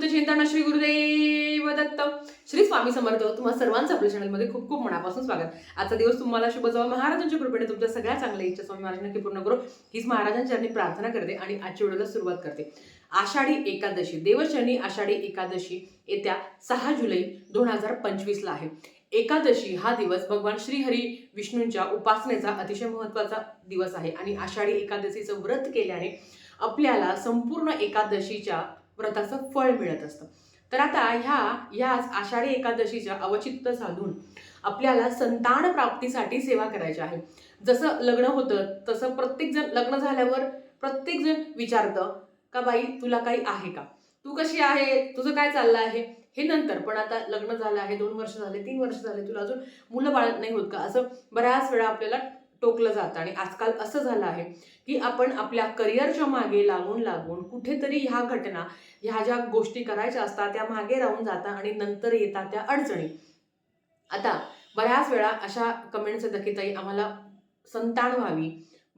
अवधूत चिंतन श्री गुरुदेव दत्त. श्री स्वामी समर्थ तुम्हा सर्वांचं आपल्या चॅनलमध्ये खूप खूप मनापासून स्वागत. आजचा दिवस तुम्हाला शुभ जावा. महाराजांच्या कृपेने तुमच्या सगळ्या चांगल्या इच्छा स्वामी महाराज नक्की पूर्ण करू. हीच महाराजांच्या चरणी प्रार्थना करते आणि आजच्या व्हिडिओला सुरुवात करते. आषाढी एकादशी देवशनी आषाढी एकादशी येत्या सहा जुलै दोन हजार पंचवीसला आहे. एकादशी हा दिवस भगवान श्रीहरी विष्णूंच्या उपासनेचा अतिशय महत्त्वाचा दिवस आहे. आणि आषाढी एकादशीचं व्रत केल्याने आपल्याला संपूर्ण एकादशीच्या व्रताचं फळ मिळत असतं. तर आता ह्या ह्याच आषाढी एकादशीच्या अवचित्त साधून आपल्याला संतान प्राप्तीसाठी सेवा करायची आहे. जसं लग्न होतं तसं प्रत्येकजण लग्न झाल्यावर प्रत्येकजण विचारतं का बाई तुला काही आहे का? तू कशी आहे? तुझं काय चाललं आहे? हे नंतर पण आता लग्न झालं आहे दोन वर्ष झाले तीन वर्ष झाले तुला अजून मुलं बाळत नाही होत का? असं बऱ्याच वेळा आपल्याला टोकलं जातं. आणि आजकाल असं झालं आहे की आपण आपल्या करिअरच्या मागे लागून लागून कुठेतरी ह्या घटना ह्या ज्या गोष्टी करायच्या असतात त्या मागे राहून जातात आणि नंतर येतात त्या अडचणी. आता बऱ्याच वेळा अशा कमेंट्स येतात की ताई आम्हाला संतान व्हावी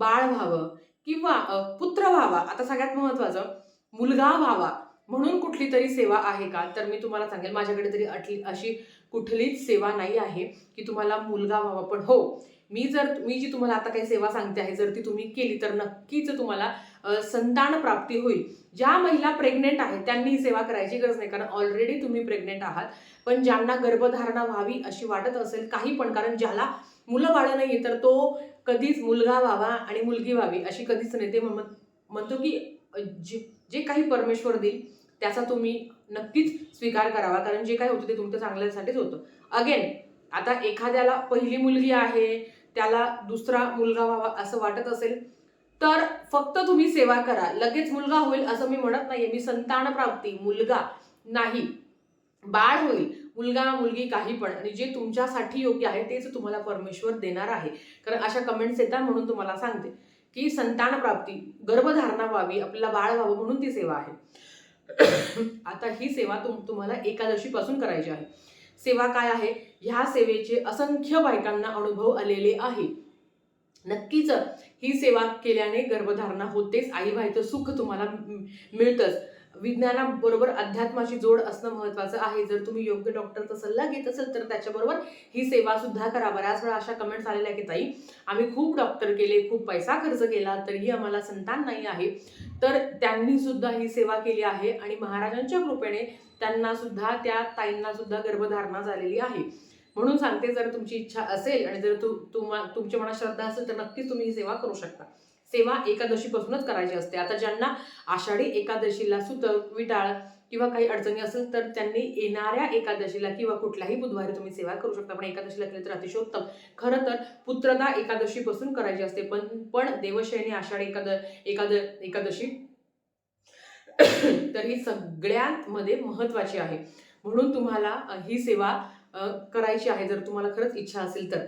बाळ व्हावं किंवा पुत्र व्हावा. आता सगळ्यात महत्वाचं मुलगा व्हावा म्हणून कुठली तरी सेवा आहे का? तर मी तुम्हाला सांगेल माझ्याकडे तरी अटली अशी कुठलीच सेवा नाही आहे की तुम्हाला मुलगा व्हावा. पण हो मी जर मी जी तुम्हाला आता काही सेवा सांगते आहे जर ती तुम्ही केली तर नक्कीच तुम्हाला संतान प्राप्ती होईल. ज्या महिला प्रेग्नेंट आहेत त्यांनी ही सेवा करायची गरज नाही कारण ऑलरेडी तुम्ही प्रेग्नेंट आहात. पण ज्यांना गर्भधारणा व्हावी अशी वाटत असेल काही पण कारण ज्याला मुलं बाळ नाही तर तो कधीच मुलगा व्हावा आणि मुलगी व्हावी अशी कधीच नाही. ते म्हणतो की जे जे काही परमेश्वर देईल त्याचा तुम्ही नक्कीच स्वीकार करावा कारण जे काही होतं ते तुमच्या चांगल्यासाठीच होतं. अगेन आता एखाद्याला पहिली मुलगी आहे त्याला दुसरा मुलगा व्हावा असं वाटत असेल तर फक्त तुम्ही सेवा करा. लगेच मुलगा होईल असं मी म्हणत नाहीये. मी संतान प्राप्ती मुलगा नाही. बाळ होईल मुलगा मुलगी काही पण. आणि जे तुमच्यासाठी योग्य आहे तेच तुम्हाला परमेश्वर देणार आहे. कारण अशा कमेंट्स येतात म्हणून तुम्हाला सांगते की संतान प्राप्ती गर्भधारणा व्हावी आपल्याला बाळ व्हावं म्हणून ती सेवा आहे. आता ही सेवा तुम तुम्हाला एकादशीपासून करायची आहे. सेवा काय आहे? ह्या सेवेचे असंख्य बायकांना अनुभव आलेले आहे. नक्कीच ही सेवा केल्याने गर्भधारणा होतेच आई व्हायचं सुख तुम्हाला मिळतंच. विज्ञानाबरोबर अध्यात्माची जोड असणं महत्वाचं आहे. जर तुम्ही योग्य डॉक्टरचा सल्ला घेत असेल तर त्याच्याबरोबर ही सेवा सुद्धा करा. बऱ्याच वेळा अशा कमेंट्स आलेल्या की ताई आम्ही खूप डॉक्टर केले खूप पैसा खर्च केला तरीही आम्हाला संतान नाही आहे. तर त्यांनी सुद्धा ही सेवा केली आहे आणि महाराजांच्या कृपेने त्यांना सुद्धा त्या ताईंना सुद्धा गर्भधारणा झालेली आहे. म्हणून सांगते जर तुमची इच्छा असेल आणि जर तू तुमच्या मनात श्रद्धा असेल तर नक्कीच तुम्ही ही सेवा करू शकता. सेवा एकादशीपासूनच करायची असते. आता ज्यांना आषाढी एकादशीला सुतक विटाळ किंवा काही अडचणी असेल तर त्यांनी येणाऱ्या एकादशीला किंवा कुठल्याही बुधवारी तुम्ही सेवा करू शकता. पण एकादशीला केली तर अतिशय उत्तम खरं तर पुत्रदा एकादशीपासून करायची असते. पण पण देवशयनी आषाढी एकाद एकाद एकादशी तर ही सगळ्यांमध्ये महत्वाची आहे. म्हणून तुम्हाला ही सेवा करायची आहे. जर तुम्हाला खरंच इच्छा असेल तर.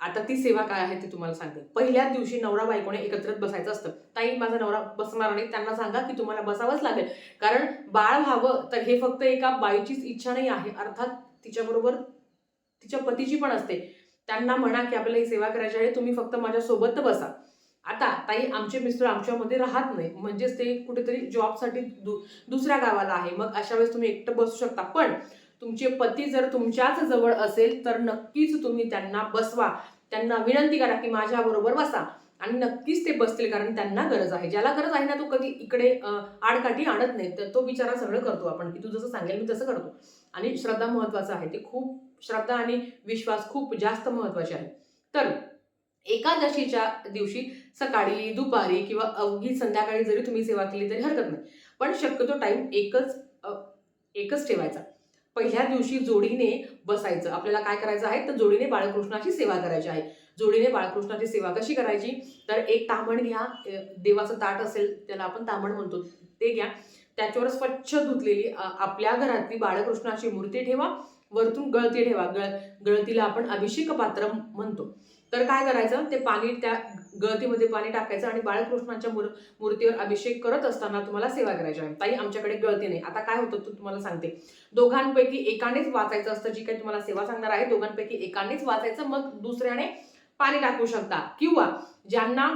आता ती सेवा काय आहे ती तुम्हाला सांगते. पहिल्याच दिवशी नवरा बायकोने एकत्रित बसायचं असतं. ताई माझा नवरा बसणार नाही. त्यांना सांगा की तुम्हाला बसावंच लागेल. कारण बाळ व्हावं तर हे फक्त एका बाईचीच इच्छा नाही आहे. अर्थात तिच्याबरोबर तिच्या पतीची पण असते. त्यांना म्हणा की आपल्याला ही सेवा करायची आहे. तुम्ही फक्त माझ्यासोबत बसा. आता ताई आमचे मिस्टर आमच्यामध्ये राहत नाही. म्हणजेच ते कुठेतरी जॉबसाठी दु दुसऱ्या गावाला आहे. मग अशा वेळेस तुम्ही एकटं बसू शकता. पण तुमचे पती जर तुमच्याच जवळ असेल तर नक्कीच तुम्ही त्यांना बसवा. त्यांना विनंती करा की माझ्याबरोबर बसा. आणि नक्कीच ते बसतील कारण त्यांना गरज आहे. ज्याला गरज आहे ना तो कधी इकडे आडकाठी आणत नाही. तर तो बिचारा सगळं करतो आपण की तू जसं सांगेल मी तसं करतो. आणि श्रद्धा महत्वाचं आहे. ते खूप श्रद्धा आणि विश्वास खूप जास्त महत्त्वाचे आहे. तर एकादशीच्या दिवशी सकाळी दुपारी किंवा अवघी संध्याकाळी जरी तुम्ही सेवा केली तरी हरकत नाही. पण शक्यतो टाईम एकच एकच ठेवायचा. पहिल्या दिवशी जोडीने बसायचं. आपल्याला काय करायचं आहे? तर जोडीने बाळकृष्णाची सेवा करायची आहे. जोडीने बाळकृष्णाची सेवा कशी करायची? तर एक तामण घ्या. देवाचं ताट असेल त्याला आपण तामण म्हणतो. ते घ्या. त्याच्यावर स्वच्छ धुतलेली आपल्या घरातली बाळकृष्णाची मूर्ती ठेवा. वरतून गळती ठेवा. गळ गळतीला आपण अभिषेक पात्र म्हणतो. तर काय करायचं? ते पाणी त्या गळतीमध्ये पाणी टाकायचं आणि बाळकृष्णाच्या मूर मूर्तीवर अभिषेक करत असताना तुम्हाला सेवा करायची आहे. ताई आमच्याकडे गळती नाही. आता काय होतं तू तुम्हाला सांगते. दोघांपैकी एकानेच वाचायचं असतं जी काही तुम्हाला सेवा सांगणार आहे दोघांपैकी एकानेच वाचायचं मग दुसऱ्याने पाणी टाकू शकता. किंवा ज्यांना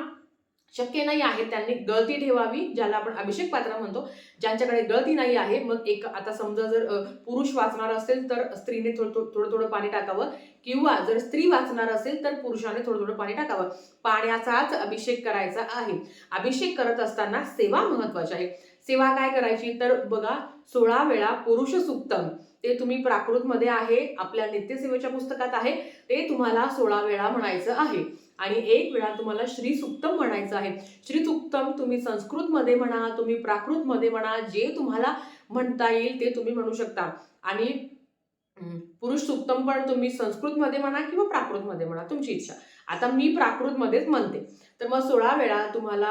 शक्य नाही आहे त्यांनी गळती ठेवावी ज्याला आपण अभिषेक पात्र म्हणतो ज्यांच्याकडे गळती नाही आहे. मग एक आता समजा जर पुरुष वाचणार असेल तर स्त्रीने थोडं थोडं थोडं थोडं पाणी टाकावं. किंवा जर स्त्री वाचणार असेल तर पुरुषाने थोडं थोडं पाणी टाकावं. पाण्याचाच अभिषेक करायचा आहे. अभिषेक करत असताना सेवा महत्वाची आहे. सेवा काय करायची? तर बघा सोळा वेळा पुरुष सुक्तम. ते तुम्ही प्राकृतमध्ये आहे आपल्या नित्यसेवेच्या पुस्तकात आहे. ते तुम्हाला सोळा वेळा म्हणायचं आहे. आणि एक वेळा तुम्हाला श्री सुक्तम म्हणायचं आहे. श्री सुक्तम तुम्ही संस्कृतमध्ये म्हणा तुम्ही प्राकृतमध्ये म्हणा जे तुम्हाला म्हणता येईल ते तुम्ही म्हणू शकता. आणि पुरुष सुक्तम पण तुम्ही संस्कृतमध्ये म्हणा किंवा प्राकृतमध्ये म्हणा तुमची इच्छा. आता मी प्राकृतमध्येच म्हणते. तर मग सोळा वेळा तुम्हाला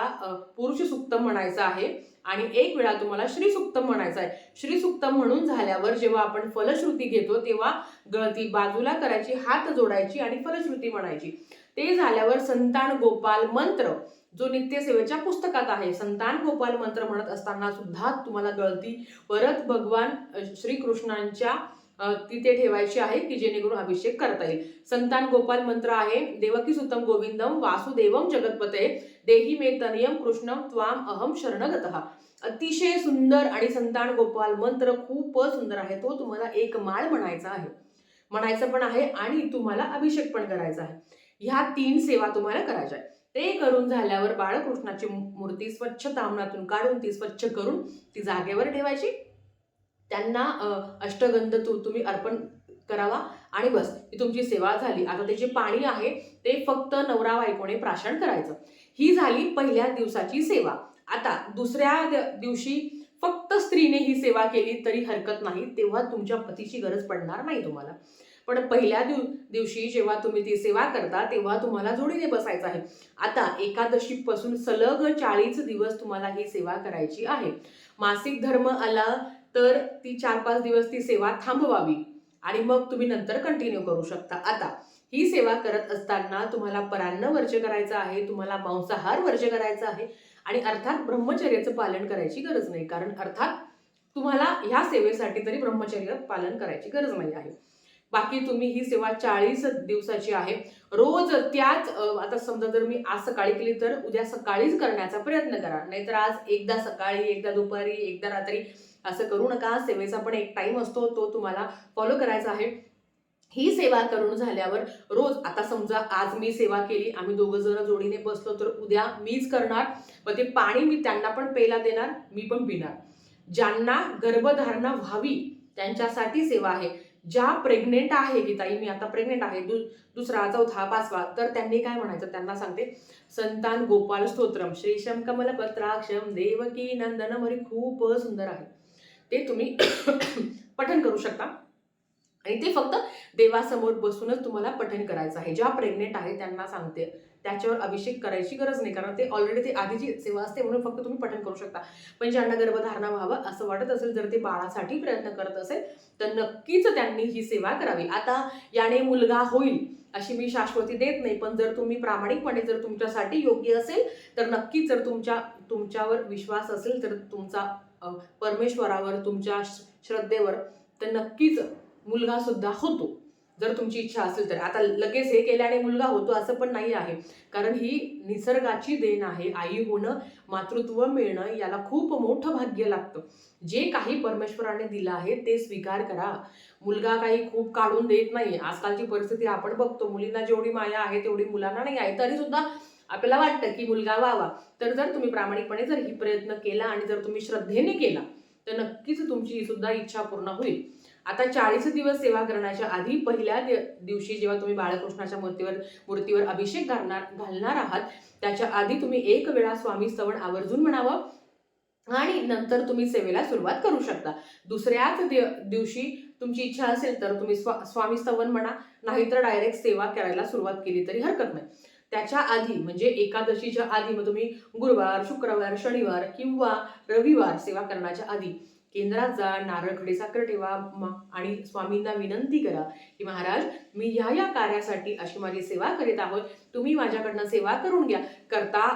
पुरुष सुक्तम म्हणायचं आहे आणि एक वेळा तुम्हाला श्री सुक्तम म्हणायचं आहे. श्री सुक्तम म्हणून झाल्यावर जेव्हा आपण फलश्रुती घेतो तेव्हा गळती बाजूला करायची हात जोडायची आणि फलश्रुती म्हणायची. ते झाल्यावर संतान गोपाल मंत्र जो नित्यसेवेच्या पुस्तकात आहे संतान गोपाल मंत्र म्हणत असताना सुद्धा तुम्हाला गळती परत भगवान श्रीकृष्णांच्या तिथे ठेवायची आहे की जेणेकरून अभिषेक करता येईल. संतान गोपाल मंत्र आहे देवकी सुतम गोविंदम वासुदेवम जगतपते देही मे तनयम कृष्णम त्वाम अहम शरणगत. अतिशय सुंदर आणि संतान गोपाल मंत्र खूपच सुंदर आहे. तो तुम्हाला एक माळ म्हणायचा आहे. म्हणायचं पण आहे आणि तुम्हाला अभिषेक पण करायचा आहे. ह्या तीन सेवा तुम्हाला करायच्या आहेत. ते करून झाल्यावर बाळकृष्णाची मूर्ती स्वच्छ तामणातून काढून ती स्वच्छ करून ती जागेवर ठेवायची. त्यांना अष्टगंध तू तुम्ही अर्पण करावा आणि बस ही तुमची सेवा झाली. आता ते जे पाणी आहे ते फक्त नवरा बायकोने प्राशन करायचं. ही झाली पहिल्या दिवसाची सेवा. आता दुसऱ्या दिवशी फक्त स्त्रीने ही सेवा केली तरी हरकत नाही तेव्हा तुमच्या पतीची गरज पडणार नाही तुम्हाला. पण पहिल्या दिव दिवशी जेव्हा तुम्ही ती सेवा करता तेव्हा तुम्हाला जोडीने बसायचं आहे. आता एकादशीपासून सलग चाळीस दिवस तुम्हाला ही सेवा करायची आहे. मासिक धर्म आला तर ती चार पाच दिवस ती सेवा थांबवावी आणि मग तुम्ही नंतर कंटिन्यू करू शकता. आता ही सेवा करत असताना तुम्हाला परान्न वर्ज करायचं आहे तुम्हाला मांसाहार वर्ज करायचा आहे आणि अर्थात ब्रह्मचर्याचं पालन करायची गरज नाही. कारण अर्थात तुम्हाला ह्या सेवेसाठी तरी ब्रह्मचर्य पालन करायची गरज नाही आहे. बाकी तुम्ही ही सेवा चाळीस दिवसाची आहे. रोज त्याच आता समजा जर मी आज सकाळी केली तर उद्या सकाळीच करण्याचा प्रयत्न करा. नाहीतर आज एकदा सकाळी एकदा दुपारी एकदा रात्री असं करू नका. सेवेचा पण एक टाइम असतो तो तुम्हाला फॉलो करायचा आहे. ही सेवा करून झाल्यावर रोज आता समजा आज मी सेवा केली आम्ही दोघं जण जोडीने बसलो तर उद्या मीच करणार. व ते पाणी मी त्यांना पण प्यायला देणार मी पण पिणार. ज्यांना गर्भधारणा व्हावी त्यांच्यासाठी सेवा आहे. ज्या प्रेग्नेंट आहे की ताई मी आता प्रेग्नेंट आहे दु दुसरा चौथा पाचवा तर त्यांनी काय म्हणायचं? त्यांना सांगते संतान गोपाल स्तोत्रम श्रीशम कमलपत्राक्षम देवकी नंदनम हरी खूप सुंदर आहे. ते तुम्ही पठन करू शकता. आणि ते फक्त देवासमोर बसूनच तुम्हाला पठन करायचं आहे. ज्या प्रेग्नेंट आहे त्यांना सांगते त्याच्यावर अभिषेक करायची गरज नाही कारण ते ऑलरेडी ते आधीची सेवा असते म्हणून फक्त तुम्ही पठन करू शकता. पण ज्यांना गर्भधारणा व्हावं असं वाटत असेल जर ते बाळासाठी प्रयत्न करत असेल तर नक्कीच त्यांनी ही सेवा करावी. आता याने मुलगा होईल अशी मी शाश्वती देत नाही पण जर तुम्ही प्रामाणिकपणे जर तुमच्यासाठी योग्य असेल तर नक्कीच जर तुमच्या तुमच्यावर विश्वास असेल तर तुमचा परमेश्वरावर तुमच्या श- श्रद्धेवर तर नक्कीच मुलगा सुद्धा होतो. जर तुमची इच्छा असेल तर. आता लगेच हे केल्याने मुलगा होतो असं पण नाही आहे. कारण ही निसर्गाची देण आहे. आई होणं मातृत्व मिळणं याला खूप मोठं भाग्य लागतं. जे काही परमेश्वराने दिलं आहे ते स्वीकार करा. मुलगा काही खूप काढून देत नाही आजकालची परिस्थिती आपण बघतो. मुलींना जेवढी माया आहे तेवढी मुलांना नाही आहे. तरी सुद्धा आपल्याला वाटतं की मुलगा व्हावा. तर जर तुम्ही प्रामाणिकपणे जर ही प्रयत्न केला आणि जर तुम्ही श्रद्धेने केला तर नक्कीच तुमची सुद्धा इच्छा पूर्ण होईल. आता चाळीस दिवस सेवा करण्याच्या आधी पहिल्या दिवशी जेव्हा तुम्ही बाळकृष्णाच्या मूर्तीवर मूर्तीवर अभिषेक घालणार घालणार आहात त्याच्या आधी तुम्ही एक वेळा स्वामी सवण आवर्जून म्हणावं आणि नंतर तुम्ही सेवेला सुरुवात करू शकता. दुसऱ्याच दिवशी तुमची इच्छा असेल तर तुम्ही स्वा स्वामी स्तवन म्हणा नाहीतर डायरेक्ट सेवा करायला सुरुवात केली तरी हरकत नाही. त्याच्या आधी म्हणजे एकादशीच्या आधी मग तुम्ही गुरुवार शुक्रवार शनिवार किंवा रविवार सेवा करण्याच्या आधी केंद्रात जा नारळ खडी साखर ठेवा आणि स्वामींना विनंती करा की महाराज मी ह्या या कार्यासाठी अशी माझी सेवा करीत आहोत. तुम्ही माझ्याकडनं सेवा करून घ्या. करता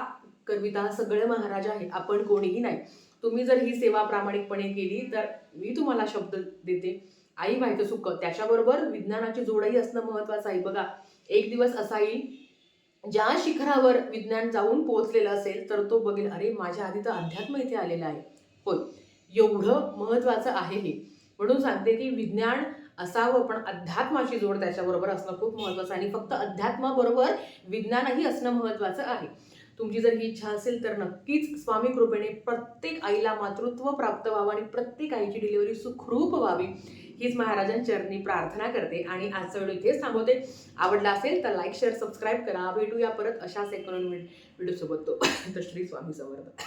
करविता सगळं महाराज आहे आपण कोणीही नाही. तुम्ही जर ही सेवा प्रामाणिकपणे केली तर मी तुम्हाला शब्द देते. आई व्हायचं सुख. त्याच्याबरोबर विज्ञानाची जोडही असणं महत्वाचं आहे. बघा एक दिवस असा येईल ज्या शिखरावर विज्ञान जाऊन पोहोचलेलं असेल तर तो बघेल अरे माझ्या आधी तर अध्यात्म इथे आलेलं आहे. होय. एवढं महत्त्वाचं आहे हे. म्हणून सांगते की विज्ञान असावं पण अध्यात्माची जोड त्याच्याबरोबर असणं खूप महत्त्वाचं आणि फक्त अध्यात्माबरोबर विज्ञानही असणं महत्त्वाचं आहे. तुमची जर ही इच्छा असेल तर नक्कीच स्वामी कृपेने प्रत्येक आईला मातृत्व प्राप्त व्हावं आणि प्रत्येक आईची डिलिव्हरी सुखरूप व्हावी. हीच महाराजांचरणी प्रार्थना करते. आणि आजचा व्हिडिओ इथेच थांबवते. आवडला असेल तर लाईक शेअर सबस्क्राईब करा. भेटूया परत अशाच एक नवीन तो. तर श्री स्वामी समर्थ.